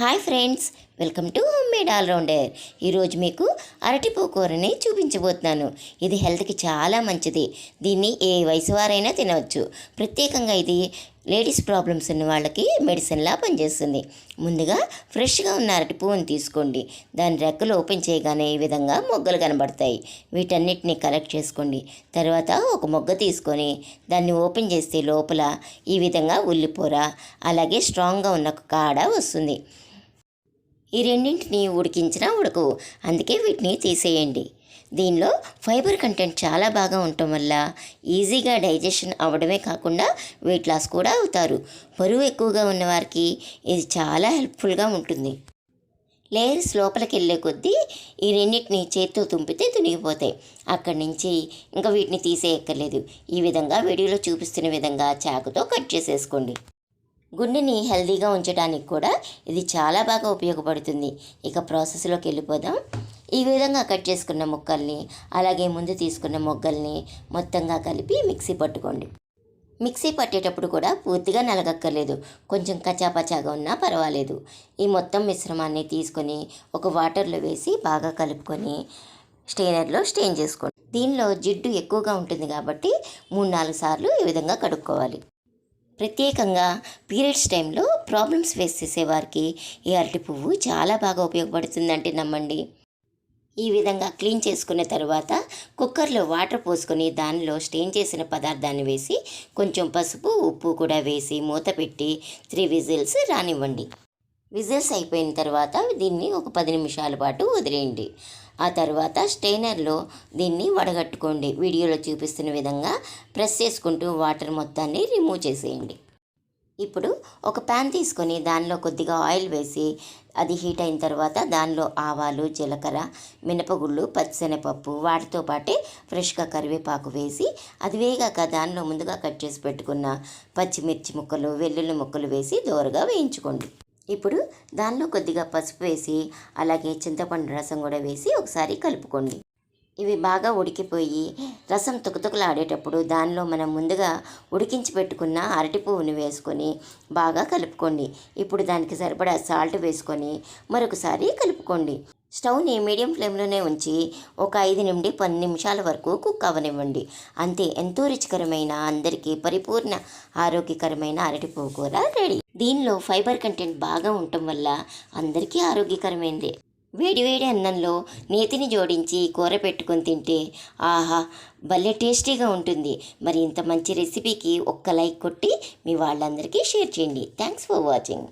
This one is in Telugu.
Hi friends welcome to home made all rounder. ఈరోజు మీకు అరటిపూ కూరని చూపించబోతున్నాను. ఇది హెల్త్కి చాలా మంచిది. దీన్ని ఏ వయసు వారైనా తినవచ్చు. ప్రత్యేకంగా ఇది లేడీస్ ప్రాబ్లమ్స్ ఉన్న వాళ్ళకి మెడిసిన్లా పనిచేస్తుంది. ముందుగా ఫ్రెష్గా ఉన్న అరటి పువ్వుని తీసుకోండి. దాని రెక్కలు ఓపెన్ చేయగానే ఈ విధంగా మొగ్గలు కనబడతాయి. వీటన్నిటిని కలెక్ట్ చేసుకోండి. తర్వాత ఒక మొగ్గ తీసుకొని దాన్ని ఓపెన్ చేస్తే లోపల ఈ విధంగా ఉల్లిపూర అలాగే స్ట్రాంగ్గా ఉన్న ఒక కాడ వస్తుంది. ఈ రెండింటిని ఉడికించినా ఉడకవు. అందుకే వీటిని తీసేయండి. దీనిలో ఫైబర్ కంటెంట్ చాలా బాగా ఉండటం వల్ల ఈజీగా డైజెషన్ అవ్వడమే కాకుండా వెయిట్ లాస్ కూడా అవుతారు. బరువు ఎక్కువగా ఉన్నవారికి ఇది చాలా హెల్ప్ఫుల్గా ఉంటుంది. లేయర్స్ లోపలికి వెళ్ళే కొద్దీ ఈ రెండింటిని చేత్తో తుంపితే తునిగిపోతాయి. అక్కడి నుంచి ఇంకా వీటిని తీసేయక్కర్లేదు. ఈ విధంగా వీడియోలో చూపిస్తున్న విధంగా చాకుతో కట్ చేసేసుకోండి. గుండెని హెల్దీగా ఉంచడానికి కూడా ఇది చాలా బాగా ఉపయోగపడుతుంది. ఇక ప్రాసెస్లోకి వెళ్ళిపోదాం. ఈ విధంగా కట్ చేసుకున్న ముక్కల్ని అలాగే ముందు తీసుకున్న మొగ్గల్ని మొత్తంగా కలిపి మిక్సీ పట్టుకోండి. మిక్సీ పట్టేటప్పుడు కూడా పూర్తిగా నలగక్కర్లేదు. కొంచెం కచాపచాగా ఉన్నా పర్వాలేదు. ఈ మొత్తం మిశ్రమాన్ని తీసుకొని ఒక వాటర్లో వేసి బాగా కలుపుకొని స్టెయినర్లో స్టెయిన్ చేసుకోండి. దీనిలో జిడ్డు ఎక్కువగా ఉంటుంది కాబట్టి మూడు నాలుగు సార్లు ఈ విధంగా కడుక్కోవాలి. ప్రత్యేకంగా పీరియడ్స్ టైంలో ప్రాబ్లమ్స్ ఫేస్ చేసేవారికి ఈ అరటి పువ్వు చాలా బాగా ఉపయోగపడుతుందంటే నమ్మండి. ఈ విధంగా క్లీన్ చేసుకున్న తర్వాత కుక్కర్లో వాటర్ పోసుకొని దానిలో స్టెయిన్ చేసిన పదార్థాన్ని వేసి కొంచెం పసుపు ఉప్పు కూడా వేసి మూత పెట్టి త్రీ విజిల్స్ రానివ్వండి. విజిల్స్ అయిపోయిన తర్వాత దీన్ని ఒక పది నిమిషాల పాటు వదిలేయండి. ఆ తర్వాత స్టెయినర్లో దీన్ని వడగట్టుకోండి. వీడియోలో చూపిస్తున్న విధంగా ప్రెస్ చేసుకుంటూ వాటర్ మొత్తాన్ని రిమూవ్ చేసేయండి. ఇప్పుడు ఒక ప్యాన్ తీసుకొని దానిలో కొద్దిగా ఆయిల్ వేసి అది హీట్ అయిన తర్వాత దానిలో ఆవాలు జీలకర్ర మినపగుళ్ళు పచ్చిశనగపప్పు వాటితో పాటే ఫ్రెష్గా కరివేపాకు వేసి అది వేగాక దానిలో ముందుగా కట్ చేసి పెట్టుకున్న పచ్చిమిర్చి ముక్కలు వెల్లుల్లి ముక్కలు వేసి దోరగా వేయించుకోండి. ఇప్పుడు దానిలో కొద్దిగా పసుపు వేసి అలాగే చింతపండు రసం కూడా వేసి ఒకసారి కలుపుకోండి. ఇవి బాగా ఉడికిపోయి రసం తుకతుకలాడేటప్పుడు దానిలో మనం ముందుగా ఉడికించి పెట్టుకున్న అరటి పువ్వుని వేసుకొని బాగా కలుపుకోండి. ఇప్పుడు దానికి సరిపడా సాల్ట్ వేసుకొని మరొకసారి కలుపుకోండి. స్టవ్ని మీడియం ఫ్లేమ్లోనే ఉంచి ఒక ఐదు నుండి పది నిమిషాల వరకు కుక్ అవనివ్వండి. అంతే ఎంతో రుచికరమైన అందరికీ పరిపూర్ణ ఆరోగ్యకరమైన అరటి పువ్వు కూర రెడీ. దీనిలో ఫైబర్ కంటెంట్ బాగా ఉండటం వల్ల అందరికీ ఆరోగ్యకరమైనదే వేడివేడి అన్నంలో నేతిని జోడించి కూర పెట్టుకొని తింటే ఆహా భలే టేస్టీగా ఉంటుంది. మరి ఇంత మంచి రెసిపీకి ఒక్క లైక్ కొట్టి మీ వాళ్ళందరికీ షేర్ చేయండి. Thanks for watching.